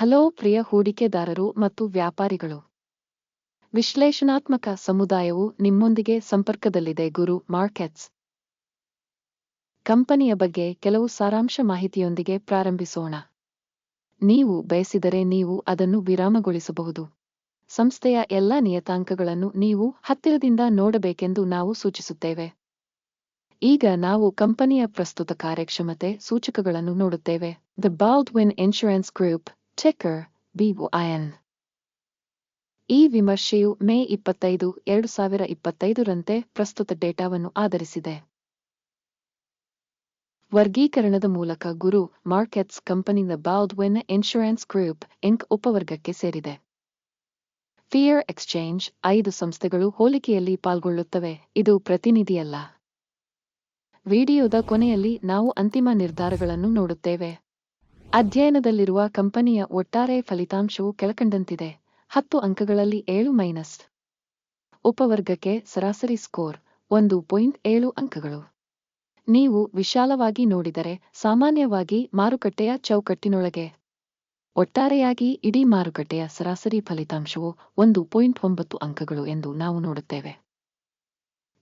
Hello ಪ್ರಿಯ ಹೂಡಿಕೆದಾರರು ಮತ್ತು ವ್ಯಾಪಾರಿಗಳು. ವಿಶ್ಲೇಷಣಾತ್ಮಕ ಸಮುದಾಯವು ನಿಮ್ಮೊಂದಿಗೆ ಸಂಪರ್ಕದಲ್ಲಿದೆ ಗುರು ಮಾರ್ಕೆಟ್ಸ್. ಕಂಪನಿಯ ಬಗ್ಗೆ ಕೆಲವು ಸಾರಾಂಶ ಮಾಹಿತಿಯೊಂದಿಗೆ ಪ್ರಾರಂಭಿಸೋಣ. ನೀವು ಬಯಸಿದರೆ ನೀವು ಅದನ್ನು ವಿರಾಮಗೊಳಿಸಬಹುದು. ಸಂಸ್ಥೆಯ ಎಲ್ಲ ನಿಯತಾಂಕಗಳನ್ನು ನೀವು ಹತ್ತಿರದಿಂದ ನೋಡಬೇಕೆಂದು ನಾವು ಸೂಚಿಸುತ್ತೇವೆ. ಈಗ ನಾವು ಕಂಪನಿಯ ಪ್ರಸ್ತುತ ಕಾರ್ಯಕ್ಷಮತೆ ಸೂಚಕಗಳನ್ನು ನೋಡುತ್ತೇವೆ. The Baldwin Insurance Group ticker BOIN ಈ ವಿಮರ್ಶೆಯು ಮೇ ಇಪ್ಪತ್ತೈದು, ಎರಡು ಸಾವಿರ ಇಪ್ಪತ್ತೈದರಂತೆ ಪ್ರಸ್ತುತ ಡೇಟಾವನ್ನು ಆಧರಿಸಿದೆ. ವರ್ಗೀಕರಣದ ಮೂಲಕ ಗುರು ಮಾರ್ಕೆಟ್ಸ್ ಕಂಪನಿಯ ಬಾಲ್ಡ್ವಿನ್ ಇನ್ಶೂರೆನ್ಸ್ ಗ್ರೂಪ್, ಇಂಕ್ ಉಪವರ್ಗಕ್ಕೆ ಸೇರಿದೆ. ಫಿಯರ್ ಎಕ್ಸ್ಚೇಂಜ್ ಐದು ಸಂಸ್ಥೆಗಳು ಹೋಲಿಕೆಯಲ್ಲಿ ಪಾಲ್ಗೊಳ್ಳುತ್ತವೆ, ಇದು ಪ್ರತಿನಿಧಿಯಲ್ಲ. ವಿಡಿಯೋದ ಕೊನೆಯಲ್ಲಿ ನಾವು ಅಂತಿಮ ನಿರ್ಧಾರಗಳನ್ನು ನೋಡುತ್ತೇವೆ. ಅಧ್ಯಯನದಲ್ಲಿರುವ ಕಂಪನಿಯ ಒಟ್ಟಾರೆ ಫಲಿತಾಂಶವು ಕೆಳಕಂಡಂತಿದೆ. ಹತ್ತು ಅಂಕಗಳಲ್ಲಿ ಏಳು ಮೈನಸ್. ಉಪವರ್ಗಕ್ಕೆ ಸರಾಸರಿ ಸ್ಕೋರ್, ಒಂದು ಪಾಯಿಂಟ್ ಏಳು ಅಂಕಗಳು. ನೀವು ವಿಶಾಲವಾಗಿ ನೋಡಿದರೆ ಸಾಮಾನ್ಯವಾಗಿ ಮಾರುಕಟ್ಟೆಯ ಚೌಕಟ್ಟಿನೊಳಗೆ. ಒಟ್ಟಾರೆಯಾಗಿ ಇಡೀ ಮಾರುಕಟ್ಟೆಯ ಸರಾಸರಿ ಫಲಿತಾಂಶವು ಒಂದು ಪಾಯಿಂಟ್ ಒಂಬತ್ತು ಅಂಕಗಳು ಎಂದು ನಾವು ನೋಡುತ್ತೇವೆ.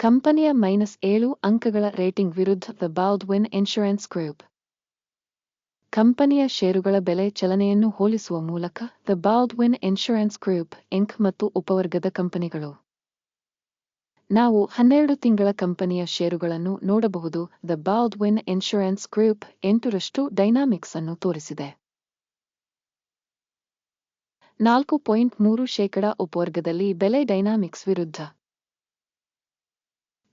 ಕಂಪನಿಯ ಮೈನಸ್ ಏಳು ಅಂಕಗಳ ರೇಟಿಂಗ್ ವಿರುದ್ಧ ದ ಬಾಲ್ಡ್ವಿನ್ ಇನ್ಶೂರೆನ್ಸ್ ಗ್ರೂಪ್. ಕಂಪನಿಯ ಷೇರುಗಳ ಬೆಲೆ ಚಲನೆಯನ್ನು ಹೋಲಿಸುವ ಮೂಲಕ the Baldwin Insurance Group Inc ಮತ್ತು ಉಪವರ್ಗದ ಕಂಪನಿಗಳು. ನಾವು ಹನ್ನೆರಡು ತಿಂಗಳ ಕಂಪನಿಯ ಷೇರುಗಳನ್ನು ನೋಡಬಹುದು. ದ ಬಾಲ್ಡ್ವಿನ್ ಇನ್ಶೂರೆನ್ಸ್ ಗ್ರೂಪ್ ಎಂಟರಷ್ಟು ಡೈನಾಮಿಕ್ಸ್ ಅನ್ನು ತೋರಿಸಿದೆ. ನಾಲ್ಕು ಪಾಯಿಂಟ್ ಮೂರು ಶೇಕಡಾ ಉಪವರ್ಗದಲ್ಲಿ ಬೆಲೆ ಡೈನಾಮಿಕ್ಸ್ ವಿರುದ್ಧ.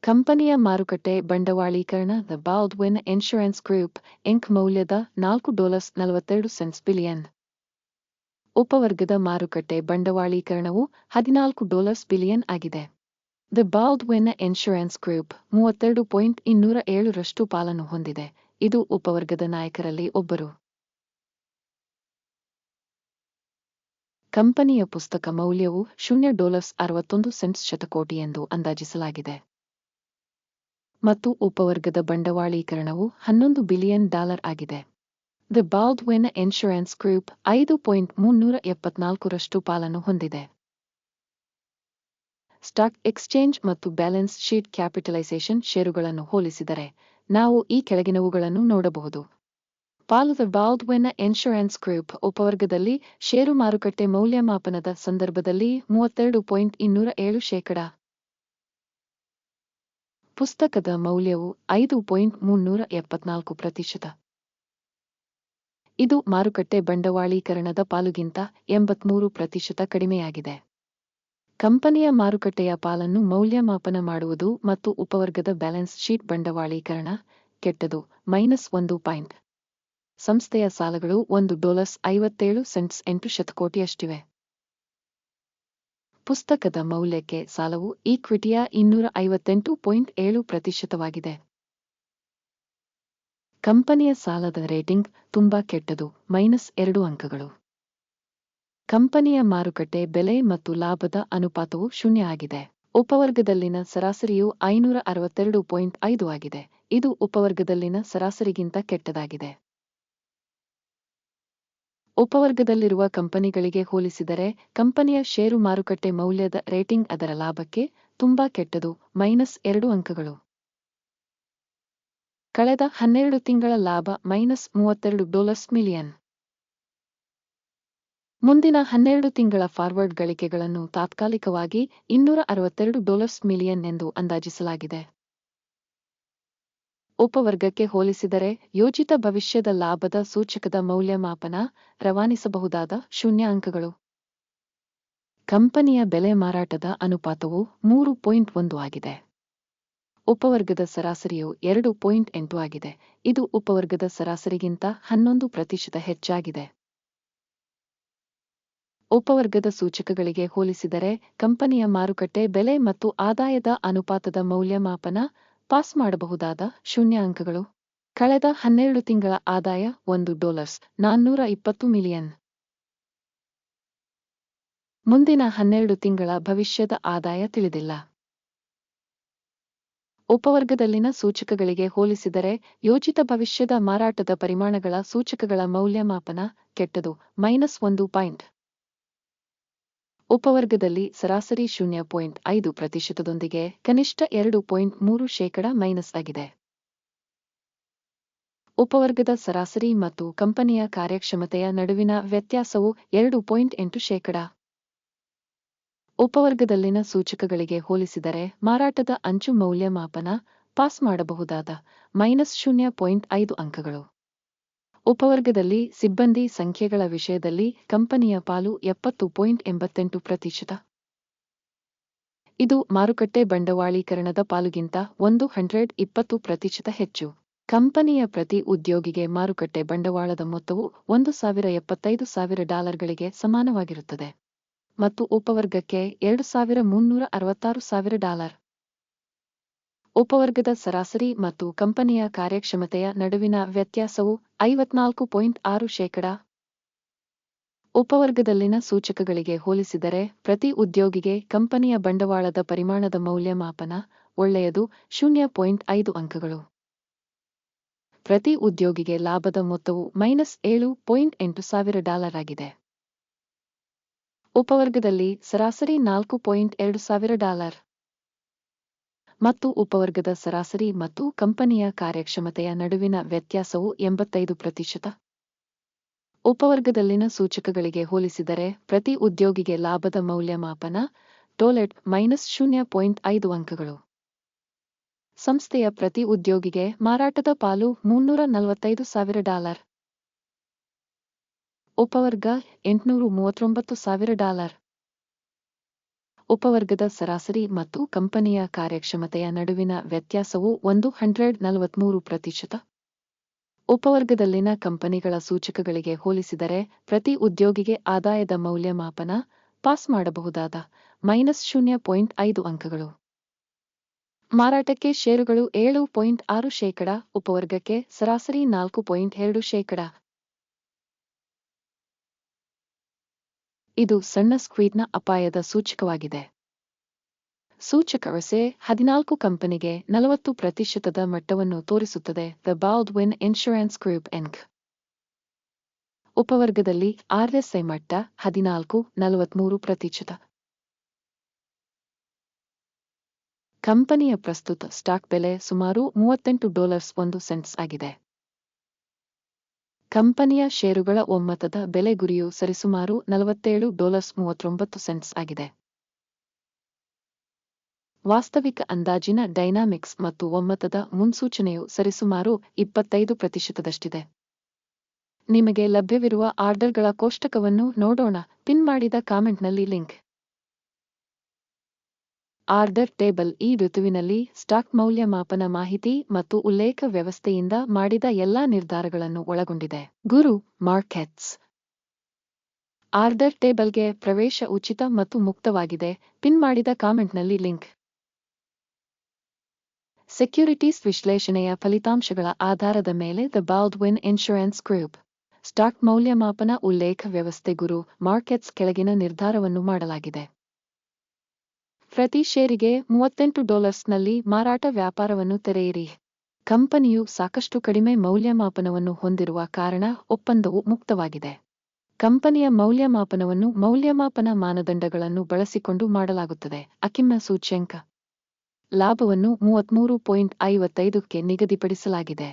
ಕಂಪನಿಯ ಮಾರುಕಟ್ಟೆ ಬಂಡವಾಳೀಕರಣ the Baldwin Insurance Group Inc ಮೌಲ್ಯದ ನಾಲ್ಕು ಡಾಲರ್ಸ್ ನಲವತ್ತೆರಡು ಸೆಂಟ್ಸ್ ಬಿಲಿಯನ್. ಉಪವರ್ಗದ ಮಾರುಕಟ್ಟೆ ಬಂಡವಾಳೀಕರಣವು ಹದಿನಾಲ್ಕು ಡಾಲರ್ಸ್ ಬಿಲಿಯನ್ ಆಗಿದೆ. ದ ಬಾಲ್ಡ್ವಿನ್ ಇನ್ಶೂರೆನ್ಸ್ ಗ್ರೂಪ್ ಮೂವತ್ತೆರಡು ಪಾಯಿಂಟ್ ಇನ್ನೂರ ಏಳರಷ್ಟು ಪಾಲನ್ನು ಹೊಂದಿದೆ. ಇದು ಉಪವರ್ಗದ ನಾಯಕರಲ್ಲಿ ಒಬ್ಬರು. ಕಂಪನಿಯ ಪುಸ್ತಕ ಮೌಲ್ಯವು ಶೂನ್ಯ ಡಾಲರ್ಸ್ ಅರವತ್ತೊಂದು ಸೆಂಟ್ಸ್ ಶತಕೋಟಿ ಎಂದು ಅಂದಾಜಿಸಲಾಗಿದೆ. ಮತ್ತು ಉಪವರ್ಗದ ಬಂಡವಾಳೀಕರಣವು ಹನ್ನೊಂದು ಬಿಲಿಯನ್ ಡಾಲರ್ ಆಗಿದೆ. ದ ಬಾಲ್ಡ್ವಿನ್ ಇನ್ಶೂರೆನ್ಸ್ ಗ್ರೂಪ್ ಐದು ಪಾಯಿಂಟ್ ಮುನ್ನೂರ ಎಪ್ಪತ್ನಾಲ್ಕರಷ್ಟು ಪಾಲನ್ನು ಹೊಂದಿದೆ. ಸ್ಟಾಕ್ ಎಕ್ಸ್ಚೇಂಜ್ ಮತ್ತು ಬ್ಯಾಲೆನ್ಸ್ ಶೀಟ್ ಕ್ಯಾಪಿಟಲೈಸೇಷನ್ ಷೇರುಗಳನ್ನು ಹೋಲಿಸಿದರೆ ನಾವು ಈ ಕೆಳಗಿನವುಗಳನ್ನು ನೋಡಬಹುದು. ಪಾಲು ದ ಬಾಲ್ಡ್ವಿನ್ ಇನ್ಶೂರೆನ್ಸ್ ಗ್ರೂಪ್ ಉಪವರ್ಗದಲ್ಲಿ ಷೇರು ಮಾರುಕಟ್ಟೆ ಮೌಲ್ಯಮಾಪನದ ಸಂದರ್ಭದಲ್ಲಿ ಮೂವತ್ತೆರಡು ಪಾಯಿಂಟ್ ಇನ್ನೂರ ಏಳು ಶೇಕಡ ಪುಸ್ತಕದ ಮೌಲ್ಯವು ಐದು ಪಾಯಿಂಟ್ ಮುನ್ನೂರ ಎಪ್ಪತ್ನಾಲ್ಕು ಪ್ರತಿಶತ. ಇದು ಮಾರುಕಟ್ಟೆ ಬಂಡವಾಳೀಕರಣದ ಪಾಲುಗಿಂತ ಎಂಬತ್ಮೂರು ಪ್ರತಿಶತ ಕಡಿಮೆಯಾಗಿದೆ. ಕಂಪನಿಯ ಮಾರುಕಟ್ಟೆಯ ಪಾಲನ್ನು ಮೌಲ್ಯಮಾಪನ ಮಾಡುವುದು ಮತ್ತು ಉಪವರ್ಗದ ಬ್ಯಾಲೆನ್ಸ್ ಶೀಟ್ ಬಂಡವಾಳೀಕರಣ ಕೆಟ್ಟದು, ಮೈನಸ್ ಒಂದು ಪಾಯಿಂಟ್. ಸಂಸ್ಥೆಯ ಸಾಲಗಳು ಒಂದು ಡಾಲರ್ಸ್ ಐವತ್ತೇಳು ಸೆಂಟ್ಸ್ ಎಂಟು ಶತಕೋಟಿಯಷ್ಟಿವೆ. ಪುಸ್ತಕದ ಮೌಲ್ಯಕ್ಕೆ ಸಾಲವು ಈಕ್ವಿಟಿಯ ಇನ್ನೂರ ಐವತ್ತೆಂಟು ಪಾಯಿಂಟ್ ಏಳು ಪ್ರತಿಶತವಾಗಿದೆ. ಕಂಪನಿಯ ಸಾಲದ ರೇಟಿಂಗ್ ತುಂಬಾ ಕೆಟ್ಟದು, ಮೈನಸ್ ಎರಡು ಅಂಕಗಳು. ಕಂಪನಿಯ ಮಾರುಕಟ್ಟೆ ಬೆಲೆ ಮತ್ತು ಲಾಭದ ಅನುಪಾತವು ಶೂನ್ಯ ಆಗಿದೆ. ಉಪವರ್ಗದಲ್ಲಿನ ಸರಾಸರಿಯು ಐನೂರ ಅರವತ್ತೆರಡು ಪಾಯಿಂಟ್ ಐದು ಆಗಿದೆ. ಇದು ಉಪವರ್ಗದಲ್ಲಿನ ಸರಾಸರಿಗಿಂತ ಕೆಟ್ಟದಾಗಿದೆ. ಉಪವರ್ಗದಲ್ಲಿರುವ ಕಂಪನಿಗಳಿಗೆ ಹೋಲಿಸಿದರೆ, ಕಂಪನಿಯ ಷೇರು ಮಾರುಕಟ್ಟೆ ಮೌಲ್ಯದ ರೇಟಿಂಗ್ ಅದರ ಲಾಭಕ್ಕೆ ತುಂಬಾ ಕೆಟ್ಟದು, ಮೈನಸ್ ಎರಡು ಅಂಕಗಳು. ಕಳೆದ ಹನ್ನೆರಡು ತಿಂಗಳ ಲಾಭ ಮೈನಸ್ ಮೂವತ್ತೆರಡು ಡಾಲರ್ಸ್ ಮಿಲಿಯನ್. ಮುಂದಿನ ಹನ್ನೆರಡು ತಿಂಗಳ ಫಾರ್ವರ್ಡ್ ಗಳಿಕೆಗಳನ್ನು ತಾತ್ಕಾಲಿಕವಾಗಿ ಇನ್ನೂರ ಅರವತ್ತೆರಡು ಡಾಲರ್ಸ್ ಮಿಲಿಯನ್ ಎಂದು ಅಂದಾಜಿಸಲಾಗಿದೆ. ಉಪವರ್ಗಕ್ಕೆ ಹೋಲಿಸಿದರೆ ಯೋಜಿತ ಭವಿಷ್ಯದ ಲಾಭದ ಸೂಚಕದ ಮೌಲ್ಯಮಾಪನ ರವಾನಿಸಬಹುದಾದ ಶೂನ್ಯ ಅಂಕಗಳು. ಕಂಪನಿಯ ಬೆಲೆ ಮಾರಾಟದ ಅನುಪಾತವು ಮೂರು ಪಾಯಿಂಟ್ ಒಂದು ಆಗಿದೆ. ಉಪವರ್ಗದ ಸರಾಸರಿಯು ಎರಡು ಪಾಯಿಂಟ್ ಎಂಟು ಆಗಿದೆ. ಇದು ಉಪವರ್ಗದ ಸರಾಸರಿಗಿಂತ ಹನ್ನೊಂದು ಪ್ರತಿಶತ ಹೆಚ್ಚಾಗಿದೆ. ಉಪವರ್ಗದ ಸೂಚಕಗಳಿಗೆ ಹೋಲಿಸಿದರೆ ಕಂಪನಿಯ ಮಾರುಕಟ್ಟೆ ಬೆಲೆ ಮತ್ತು ಆದಾಯದ ಅನುಪಾತದ ಮೌಲ್ಯಮಾಪನ ಪಾಸ್ ಮಾಡಬಹುದಾದ ಶೂನ್ಯ ಅಂಕಗಳು ಕಳೆದ ಹನ್ನೆರಡು ತಿಂಗಳ ಆದಾಯ ಒಂದು ಡಾಲರ್ಸ್ ನಾನ್ನೂರ ಇಪ್ಪತ್ತು ಮಿಲಿಯನ್. ಮುಂದಿನ ಹನ್ನೆರಡು ತಿಂಗಳ ಭವಿಷ್ಯದ ಆದಾಯ ತಿಳಿದಿಲ್ಲ. ಉಪವರ್ಗದಲ್ಲಿನ ಸೂಚಕಗಳಿಗೆ ಹೋಲಿಸಿದರೆ ಯೋಜಿತ ಭವಿಷ್ಯದ ಮಾರಾಟದ ಪರಿಮಾಣಗಳ ಸೂಚಕಗಳ ಮೌಲ್ಯಮಾಪನ ಕೆಟ್ಟದು, ಮೈನಸ್ ಒಂದು ಪಾಯಿಂಟ್. ಉಪವರ್ಗದಲ್ಲಿ ಸರಾಸರಿ ಶೂನ್ಯ ಪಾಯಿಂಟ್ ಐದು ಪ್ರತಿಶತದೊಂದಿಗೆ ಕನಿಷ್ಠ ಎರಡು ಪಾಯಿಂಟ್ ಮೂರು ಶೇಕಡ ಮೈನಸ್ ಆಗಿದೆ. ಉಪವರ್ಗದ ಸರಾಸರಿ ಮತ್ತು ಕಂಪನಿಯ ಕಾರ್ಯಕ್ಷಮತೆಯ ನಡುವಿನ ವ್ಯತ್ಯಾಸವು ಎರಡು ಪಾಯಿಂಟ್ ಎಂಟು ಶೇಕಡ. ಉಪವರ್ಗದಲ್ಲಿನ ಸೂಚಕಗಳಿಗೆ ಹೋಲಿಸಿದರೆ ಮಾರಾಟದ ಅಂಚು ಮೌಲ್ಯಮಾಪನ ಪಾಸ್ ಮಾಡಬಹುದಾದ ಮೈನಸ್ ಶೂನ್ಯ ಪಾಯಿಂಟ್ ಐದು ಅಂಕಗಳು. ಉಪವರ್ಗದಲ್ಲಿ ಸಿಬ್ಬಂದಿ ಸಂಖ್ಯೆಗಳ ವಿಷಯದಲ್ಲಿ ಕಂಪನಿಯ ಪಾಲು ಎಪ್ಪತ್ತು ಪಾಯಿಂಟ್ ಎಂಬತ್ತೆಂಟು ಪ್ರತಿಶತ. ಇದು ಮಾರುಕಟ್ಟೆ ಬಂಡವಾಳೀಕರಣದ ಪಾಲುಗಿಂತ ಒಂದು ಹಂಡ್ರೆಡ್ ಇಪ್ಪತ್ತು ಪ್ರತಿಶತ ಹೆಚ್ಚು. ಕಂಪನಿಯ ಪ್ರತಿ ಉದ್ಯೋಗಿಗೆ ಮಾರುಕಟ್ಟೆ ಬಂಡವಾಳದ ಮೊತ್ತವು ಒಂದು ಸಾವಿರ ಎಪ್ಪತ್ತೈದು ಸಾವಿರ ಡಾಲರ್ಗಳಿಗೆ ಸಮಾನವಾಗಿರುತ್ತದೆ. ಮತ್ತು ಉಪವರ್ಗಕ್ಕೆ ಎರಡು ಸಾವಿರ ಮುನ್ನೂರ ಅರವತ್ತಾರು ಸಾವಿರ ಡಾಲರ್. ಉಪವರ್ಗದ ಸರಾಸರಿ ಮತ್ತು ಕಂಪನಿಯ ಕಾರ್ಯಕ್ಷಮತೆಯ ನಡುವಿನ ವ್ಯತ್ಯಾಸವು ಐವತ್ನಾಲ್ಕು ಪಾಯಿಂಟ್ ಆರು ಶೇಕಡ. ಉಪವರ್ಗದಲ್ಲಿನ ಸೂಚಕಗಳಿಗೆ ಹೋಲಿಸಿದರೆ ಪ್ರತಿ ಉದ್ಯೋಗಿಗೆ ಕಂಪನಿಯ ಬಂಡವಾಳದ ಪರಿಮಾಣದ ಮೌಲ್ಯಮಾಪನ ಒಳ್ಳೆಯದು ಶೂನ್ಯ ಪಾಯಿಂಟ್ ಐದು ಅಂಕಗಳು. ಪ್ರತಿ ಉದ್ಯೋಗಿಗೆ ಲಾಭದ ಮೊತ್ತವು ಮೈನಸ್ ಏಳು ಪಾಯಿಂಟ್ ಎಂಟು ಸಾವಿರ ಡಾಲರ್ ಆಗಿದೆ. ಉಪವರ್ಗದಲ್ಲಿ ಸರಾಸರಿ ನಾಲ್ಕು ಪಾಯಿಂಟ್ ಎರಡು ಸಾವಿರ ಡಾಲರ್. ಮತ್ತು ಉಪವರ್ಗದ ಸರಾಸರಿ ಮತ್ತು ಕಂಪನಿಯ ಕಾರ್ಯಕ್ಷಮತೆಯ ನಡುವಿನ ವ್ಯತ್ಯಾಸವು ಎಂಬತ್ತೈದು ಪ್ರತಿಶತ. ಉಪವರ್ಗದಲ್ಲಿನ ಸೂಚಕಗಳಿಗೆ ಹೋಲಿಸಿದರೆ ಪ್ರತಿ ಉದ್ಯೋಗಿಗೆ ಲಾಭದ ಮೌಲ್ಯಮಾಪನ, ಟೋಲೆಟ್ ಮೈನಸ್ ಶೂನ್ಯ ಪಾಯಿಂಟ್ ಐದು ಅಂಕಗಳು. ಸಂಸ್ಥೆಯ ಪ್ರತಿ ಉದ್ಯೋಗಿಗೆ ಮಾರಾಟದ ಪಾಲು ಮುನ್ನೂರ ನಲವತ್ತೈದು ಸಾವಿರ ಡಾಲರ್. ಉಪವರ್ಗ ಎಂಟುನೂರು ಮೂವತ್ತೊಂಬತ್ತು ಸಾವಿರ ಡಾಲರ್. ಉಪವರ್ಗದ ಸರಾಸರಿ ಮತ್ತು ಕಂಪನಿಯ ಕಾರ್ಯಕ್ಷಮತೆಯ ನಡುವಿನ ವ್ಯತ್ಯಾಸವು ಒಂದು ಹಂಡ್ರೆಡ್ ನಲವತ್ಮೂರು ಪ್ರತಿಶತ. ಉಪವರ್ಗದಲ್ಲಿನ ಕಂಪನಿಗಳ ಸೂಚಕಗಳಿಗೆ ಹೋಲಿಸಿದರೆ ಪ್ರತಿ ಉದ್ಯೋಗಿಗೆ ಆದಾಯದ ಮೌಲ್ಯಮಾಪನ ಪಾಸ್ ಮಾಡಬಹುದಾದ ಮೈನಸ್ ಶೂನ್ಯ ಪಾಯಿಂಟ್ ಐದು ಅಂಕಗಳು. ಮಾರಾಟಕ್ಕೆ ಷೇರುಗಳು ಏಳು ಪಾಯಿಂಟ್ ಆರು ಶೇಕಡ, ಉಪವರ್ಗಕ್ಕೆ ಸರಾಸರಿ ನಾಲ್ಕು ಪಾಯಿಂಟ್ ಎರಡು ಶೇಕಡ. ಇದು ಸಣ್ಣ ಸ್ಕ್ವೀಡ್ನ ಅಪಾಯದ ಸೂಚಕವಾಗಿದೆ. ಸೂಚಕ ವಸೆ ಹದಿನಾಲ್ಕು ಕಂಪನಿಗೆ ನಲವತ್ತು ಪ್ರತಿಶತದ ಮಟ್ಟವನ್ನು ತೋರಿಸುತ್ತದೆ the Baldwin Insurance Group Inc ಉಪವರ್ಗದಲ್ಲಿ RSI ಮಟ್ಟ ಹದಿನಾಲ್ಕು, ನಲವತ್ಮೂರು ಪ್ರತಿಶತ. ಕಂಪನಿಯ ಪ್ರಸ್ತುತ ಸ್ಟಾಕ್ ಬೆಲೆ ಸುಮಾರು ಮೂವತ್ತೆಂಟು ಡಾಲರ್ಸ್ ಒಂದು ಸೆಂಟ್ಸ್ ಆಗಿದೆ. ಕಂಪನಿಯ ಷೇರುಗಳ ಒಮ್ಮತದ ಬೆಲೆ ಗುರಿಯು ಸರಿಸುಮಾರು ನಲವತ್ತೇಳು ಡಾಲರ್ಸ್ ಮೂವತ್ತೊಂಬತ್ತು ಸೆಂಟ್ಸ್ ಆಗಿದೆ. ವಾಸ್ತವಿಕ ಅಂದಾಜಿನ ಡೈನಾಮಿಕ್ಸ್ ಮತ್ತು ಒಮ್ಮತದ ಮುನ್ಸೂಚನೆಯು ಸರಿಸುಮಾರು ಇಪ್ಪತ್ತೈದು ಪ್ರತಿಶತದಷ್ಟಿದೆ. ನಿಮಗೆ ಲಭ್ಯವಿರುವ ಆರ್ಡರ್ಗಳ ಕೋಷ್ಟಕವನ್ನು ನೋಡೋಣ. ಪಿನ್ ಮಾಡಿದ ಕಾಮೆಂಟ್ನಲ್ಲಿ ಲಿಂಕ್. ಆರ್ಡರ್ ಟೇಬಲ್ ಈ ಋತುವಿನಲ್ಲಿ ಸ್ಟಾಕ್ ಮೌಲ್ಯಮಾಪನ ಮಾಹಿತಿ ಮತ್ತು ಉಲ್ಲೇಖ ವ್ಯವಸ್ಥೆಯಿಂದ ಮಾಡಿದ ಎಲ್ಲಾ ನಿರ್ಧಾರಗಳನ್ನು ಒಳಗೊಂಡಿದೆ. ಗುರು ಮಾರ್ಕೆಟ್ಸ್. ಆರ್ಡರ್ ಟೇಬಲ್ಗೆ ಪ್ರವೇಶ ಉಚಿತ ಮತ್ತು ಮುಕ್ತವಾಗಿದೆ. ಪಿನ್ ಮಾಡಿದ ಕಾಮೆಂಟ್ನಲ್ಲಿ ಲಿಂಕ್. ಸೆಕ್ಯುರಿಟೀಸ್ ವಿಶ್ಲೇಷಣೆಯ ಫಲಿತಾಂಶಗಳ ಆಧಾರದ ಮೇಲೆ the Baldwin Insurance Group. Stock ಮೌಲ್ಯಮಾಪನ ಉಲ್ಲೇಖ ವ್ಯವಸ್ಥೆ ಗುರು ಮಾರ್ಕೆಟ್ಸ್ ಕೆಳಗಿನ ನಿರ್ಧಾರವನ್ನು ಮಾಡಲಾಗಿದೆ. ಪ್ರತಿ ಷೇರಿಗೆ ಮೂವತ್ತೆಂಟು ಡಾಲರ್ಸ್ನಲ್ಲಿ ಮಾರಾಟ ವ್ಯಾಪಾರವನ್ನು ತೆರೆಯಿರಿ. ಕಂಪನಿಯು ಸಾಕಷ್ಟು ಕಡಿಮೆ ಮೌಲ್ಯಮಾಪನವನ್ನು ಹೊಂದಿರುವ ಕಾರಣ ಒಪ್ಪಂದವು ಮುಕ್ತವಾಗಿದೆ. ಕಂಪನಿಯ ಮೌಲ್ಯಮಾಪನವನ್ನು ಮೌಲ್ಯಮಾಪನ ಮಾನದಂಡಗಳನ್ನು ಬಳಸಿಕೊಂಡು ಮಾಡಲಾಗುತ್ತದೆ ಅಕಿಮ್ಮ ಸೂಚ್ಯಂಕ. ಲಾಭವನ್ನು ಮೂವತ್ಮೂರು ಪಾಯಿಂಟ್ ಐವತ್ತೈದಕ್ಕೆ ನಿಗದಿಪಡಿಸಲಾಗಿದೆ.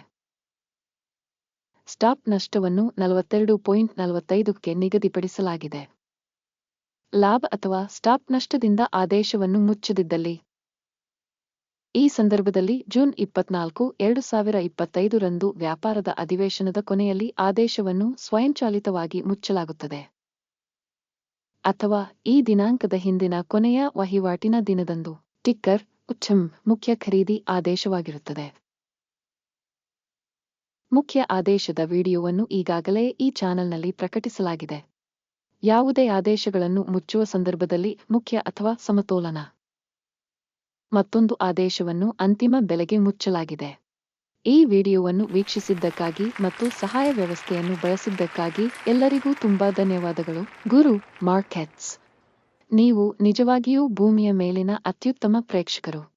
ಸ್ಟಾಪ್ ನಷ್ಟವನ್ನು ನಲವತ್ತೆರಡು ಪಾಯಿಂಟ್ ನಲವತ್ತೈದಕ್ಕೆ ನಿಗದಿಪಡಿಸಲಾಗಿದೆ. ಲಾಭ ಅಥವಾ ಸ್ಟಾಪ್ ನಷ್ಟದಿಂದ ಆದೇಶವನ್ನು ಮುಚ್ಚದಿದ್ದಲ್ಲಿ. ಈ ಸಂದರ್ಭದಲ್ಲಿ ಜೂನ್ ಇಪ್ಪತ್ನಾಲ್ಕು, ಎರಡು ಸಾವಿರ ಇಪ್ಪತ್ತೈದರಂದು ವ್ಯಾಪಾರದ ಅಧಿವೇಶನದ ಕೊನೆಯಲ್ಲಿ ಆದೇಶವನ್ನು ಸ್ವಯಂಚಾಲಿತವಾಗಿ ಮುಚ್ಚಲಾಗುತ್ತದೆ. ಅಥವಾ ಈ ದಿನಾಂಕದ ಹಿಂದಿನ ಕೊನೆಯ ವಹಿವಾಟಿನ ದಿನದಂದು. ಟಿಕ್ಕರ್, ಉಚ್ಚಂ, ಮುಖ್ಯ ಖರೀದಿ ಆದೇಶವಾಗಿರುತ್ತದೆ. ಮುಖ್ಯ ಆದೇಶದ ವಿಡಿಯೋವನ್ನು ಈಗಾಗಲೇ ಈ ಚಾನೆಲ್ನಲ್ಲಿ ಪ್ರಕಟಿಸಲಾಗಿದೆ. ಯಾವುದೇ ಆದೇಶಗಳನ್ನು ಮುಚ್ಚುವ ಸಂದರ್ಭದಲ್ಲಿ ಮುಖ್ಯ ಅಥವಾ ಸಮತೋಲನ. ಮತ್ತೊಂದು ಆದೇಶವನ್ನು ಅಂತಿಮ ಬೆಲೆಗೆ ಮುಚ್ಚಲಾಗಿದೆ. ಈ ವಿಡಿಯೋವನ್ನು ವೀಕ್ಷಿಸಿದ್ದಕ್ಕಾಗಿ ಮತ್ತು ಸಹಾಯ ವ್ಯವಸ್ಥೆಯನ್ನು ಬಳಸಿದ್ದಕ್ಕಾಗಿ ಎಲ್ಲರಿಗೂ ತುಂಬಾ ಧನ್ಯವಾದಗಳು. ಗುರು ಮಾರ್ಕೆಟ್ಸ್. ನೀವು ನಿಜವಾಗಿಯೂ ಭೂಮಿಯ ಮೇಲಿನ ಅತ್ಯುತ್ತಮ ಪ್ರೇಕ್ಷಕರು.